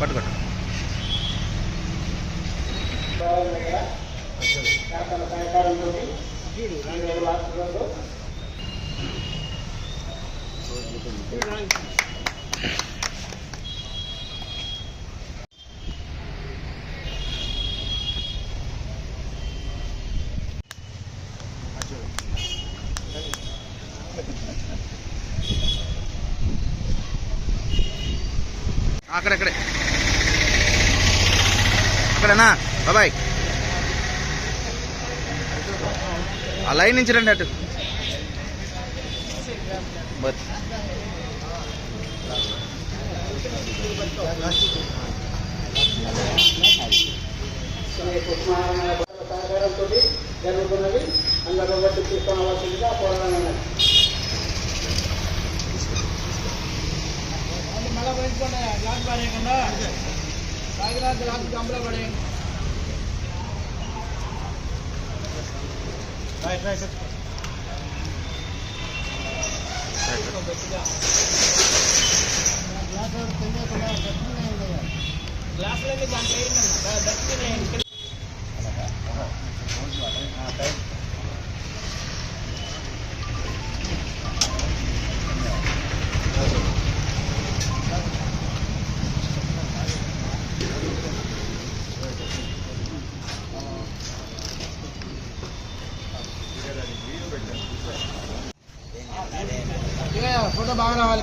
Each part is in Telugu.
పట్టుకోండి Thank you. అక్కడక్కడే. అక్కడనా? బాబాయ్. ఆ లైన్ నుంచి రండి అటు. బస్. మళ్ళా పోయించుకోండి గ్లాస్ పడేయకుండా తాగిన గ్లాస్ గంపలో పడేయండి. గ్లాసులన్నీ దాంట్లో వేయండి డస్ట్బిన్ వేయండి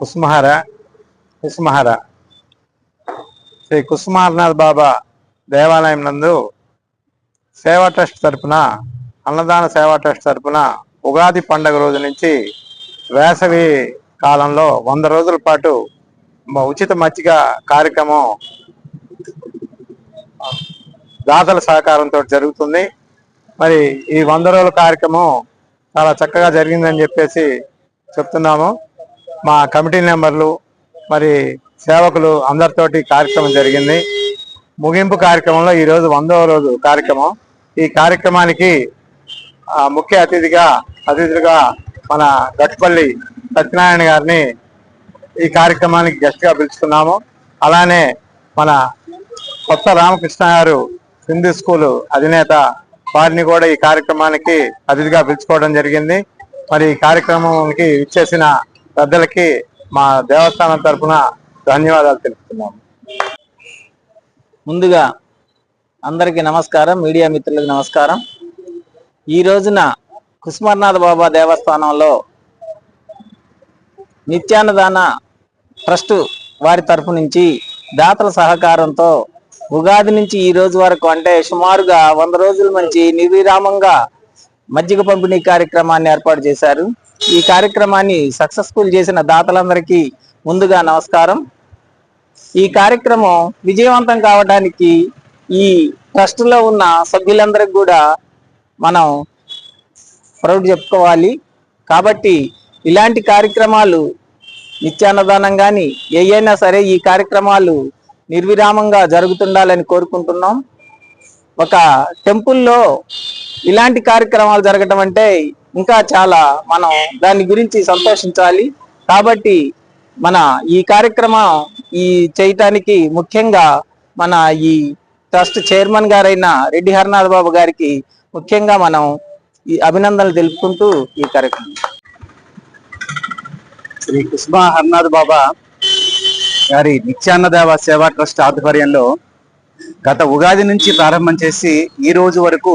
కుసుమహార కుసుమహార. శ్రీ కుసుమహారనాథ్ బాబా దేవాలయం నందు సేవా ట్రస్ట్ తరపున అన్నదాన సేవా ట్రస్ట్ తరపున ఉగాది పండగ రోజు నుంచి వేసవి కాలంలో వంద రోజుల పాటు ఉచిత మజ్జిగ కార్యక్రమం దాతల సహకారంతో జరుగుతుంది. మరి ఈ వంద రోజుల కార్యక్రమం చాలా చక్కగా జరిగిందని చెప్పేసి చెప్తున్నాము. మా కమిటీ మెంబర్లు మరి సేవకులు అందరితోటి కార్యక్రమం జరిగింది. ముగింపు కార్యక్రమంలో ఈరోజు వందవ రోజు కార్యక్రమం. ఈ కార్యక్రమానికి ముఖ్య అతిథిగా అతిథులుగా మన గట్టుపల్లి సత్యనారాయణ గారిని ఈ కార్యక్రమానికి గెస్ట్గా పిలుచుకున్నాము అలానే మన కొత్త రామకృష్ణ గారు హిందీ స్కూల్ అధినేత వారిని కూడా ఈ కార్యక్రమానికి అతిథిగా పిలుచుకోవడం జరిగింది. మరి ఈ కార్యక్రమానికి ఇచ్చేసిన పెద్దలకి మా దేవస్థానం తరఫున ధన్యవాదాలు తెలుపుతున్నాము. ముందుగా అందరికీ నమస్కారం మీడియా మిత్రులకు నమస్కారం. ఈ రోజున కుస్మర్నాథ్ బాబా దేవస్థానంలో నిత్యాన్నదాన ట్రస్ట్ వారి తరపు నుంచి దాతల సహకారంతో ఉగాది నుంచి ఈ రోజు వరకు అంటే సుమారుగా వంద రోజుల నుంచి నిర్విరామంగా మజ్జిగ పంపిణీ కార్యక్రమాన్ని ఏర్పాటు చేశారు. ఈ కార్యక్రమాన్ని సక్సెస్ఫుల్ చేసిన దాతలందరికీ ముందుగా నమస్కారం. ఈ కార్యక్రమం విజయవంతం కావడానికి ఈ ట్రస్ట్లో ఉన్న సభ్యులందరికి కూడా మనం ప్రౌడ్ చెప్పుకోవాలి. కాబట్టి ఇలాంటి కార్యక్రమాలు నిత్యాన్నదానం కానీ ఏయైనా సరే ఈ కార్యక్రమాలు నిర్విరామంగా జరుగుతుండాలని కోరుకుంటున్నాం. ఒక టెంపుల్లో ఇలాంటి కార్యక్రమాలు జరగటం అంటే ఇంకా చాలా మనం దాని గురించి సంతోషించాలి. కాబట్టి మన ఈ కార్యక్రమం ఈ చేయటానికి ముఖ్యంగా మన ఈ ట్రస్ట్ చైర్మన్ గారైన రెడ్డి హరినాథ్ బాబు గారికి ముఖ్యంగా మనం ఈ అభినందనలు తెలుపుకుంటూ ఈ కార్యక్రమం. శ్రీ కుష్మా హరినాథ్ బాబా గారి నిత్యాన్నదేవ సేవా ట్రస్ట్ ఆధ్వర్యంలో గత ఉగాది నుంచి ప్రారంభం చేసి ఈ రోజు వరకు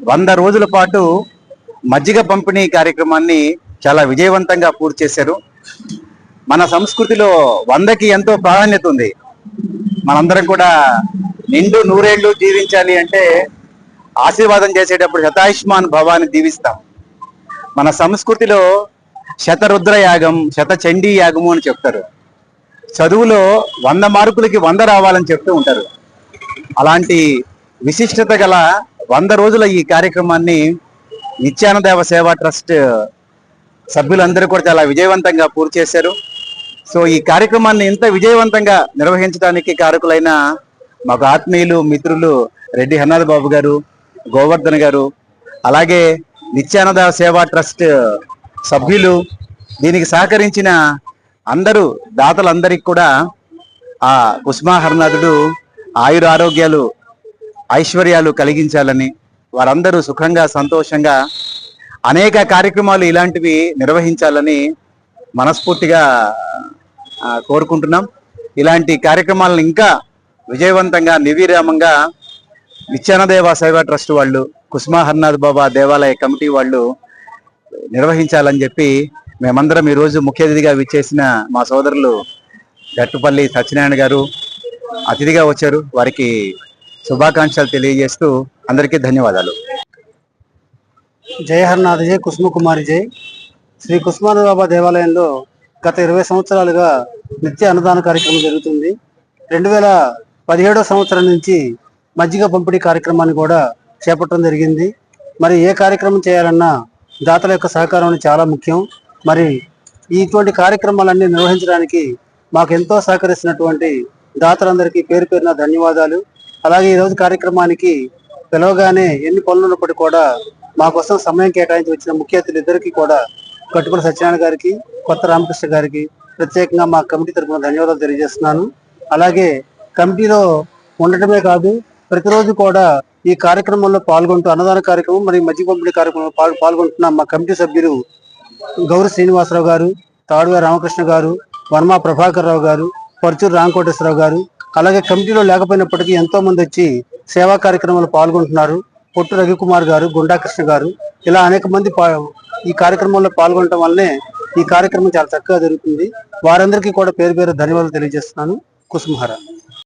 వంద రోజుల పాటు మజ్జిగ పంపిణీ కార్యక్రమాన్ని చాలా విజయవంతంగా పూర్తి చేశారు. మన సంస్కృతిలో వందకి ఎంతో ప్రాధాన్యత ఉంది. మనందరం కూడా నిండు నూరేళ్ళు జీవించాలి అంటే ఆశీర్వాదం చేసేటప్పుడు శతాయుష్మాన్ భవాన్ని దీవిస్తాం. మన సంస్కృతిలో శతరుద్ర యాగం శత చండీ యాగము అని చెప్తారు. చదువులో వంద మార్కులకి వంద రావాలని చెప్తూ ఉంటారు. అలాంటి విశిష్టత గల వంద రోజుల ఈ కార్యక్రమాన్ని నిత్యానదేవ సేవా ట్రస్ట్ సభ్యులందరూ కూడా చాలా విజయవంతంగా పూర్తి చేశారు. సో ఈ కార్యక్రమాన్ని ఇంత విజయవంతంగా నిర్వహించడానికి కారకులైన మాకు ఆత్మీయులు మిత్రులు రెడ్డి హన్నాథ్ బాబు గారు గోవర్ధన్ గారు అలాగే నిత్యానంద సేవా ట్రస్ట్ సభ్యులు దీనికి సహకరించిన అందరూ దాతలందరికీ కూడా ఆ కుస్మాహరనాథుడు ఆయుర ఆరోగ్యాలు ఐశ్వర్యాలు కలిగించాలని వారందరూ సుఖంగా సంతోషంగా అనేక కార్యక్రమాలు ఇలాంటివి నిర్వహించాలని మనస్ఫూర్తిగా కోరుకుంటున్నాం. ఇలాంటి కార్యక్రమాలను ఇంకా విజయవంతంగా నిర్విరామంగా నిత్యానదేవ సేవా ట్రస్ట్ వాళ్ళు కుస్మా హర్నాథ్ బాబా దేవాలయ కమిటీ వాళ్ళు నిర్వహించాలని చెప్పి మేమందరం ఈరోజు ముఖ్య అతిథిగా విచ్చేసిన మా సోదరులు గట్టుపల్లి సత్యనారాయణ గారు అతిథిగా వచ్చారు. వారికి శుభాకాంక్షలు తెలియజేస్తూ అందరికీ ధన్యవాదాలు. జయహర్నాథ్ జై కుసుమకుమారి జై శ్రీ కుసుమానంద దేవాలయంలో గత ఇరవై సంవత్సరాలుగా నిత్య అన్నదాన కార్యక్రమం జరుగుతుంది. రెండు వేల పదిహేడో సంవత్సరం నుంచి మజ్జిగ పంపిణీ కార్యక్రమాన్ని కూడా చేపట్టడం జరిగింది. మరి ఏ కార్యక్రమం చేయాలన్నా దాతల యొక్క సహకారం చాలా ముఖ్యం. మరి ఇటువంటి కార్యక్రమాలన్నీ నిర్వహించడానికి మాకు ఎంతో సహకరిస్తున్నటువంటి దాతలందరికీ పేరు పేరున ధన్యవాదాలు. అలాగే ఈరోజు కార్యక్రమానికి పిలవగానే ఎన్ని పనులు ఉన్నప్పటికీ కూడా మా కోసం సమయం కేటాయించి వచ్చిన ముఖ్య అతిథులు ఇద్దరికి కూడా కట్టుకుల సత్యనారాయణ గారికి కొత్త రామకృష్ణ గారికి ప్రత్యేకంగా మా కమిటీ తరఫున ధన్యవాదాలు తెలియజేస్తున్నాను. అలాగే కమిటీలో ఉండటమే కాదు ప్రతిరోజు కూడా ఈ కార్యక్రమంలో పాల్గొంటూ అన్నదాన కార్యక్రమం మరియు మధ్య పంపిణీ కార్యక్రమంలో పాల్- పాల్గొంటున్న మా కమిటీ సభ్యులు గౌరి శ్రీనివాసరావు గారు తాడుగా రామకృష్ణ గారు వర్మ ప్రభాకర్ రావు గారు పరుచూరు రామకోటేశ్వరరావు గారు అలాగే కమిటీలో లేకపోయినప్పటికీ ఎంతో మంది వచ్చి సేవా కార్యక్రమాలు పాల్గొంటున్నారు. పొట్టు రవికుమార్ గారు గుండాకృష్ణ గారు ఇలా అనేక మంది పా- ఈ కార్యక్రమంలో పాల్గొనడం వల్లనే ఈ కార్యక్రమం చాలా చక్కగా జరుగుతుంది. వారందరికీ కూడా పేరు పేరు ధన్యవాదాలు తెలియజేస్తున్నాను. కుసుమహారా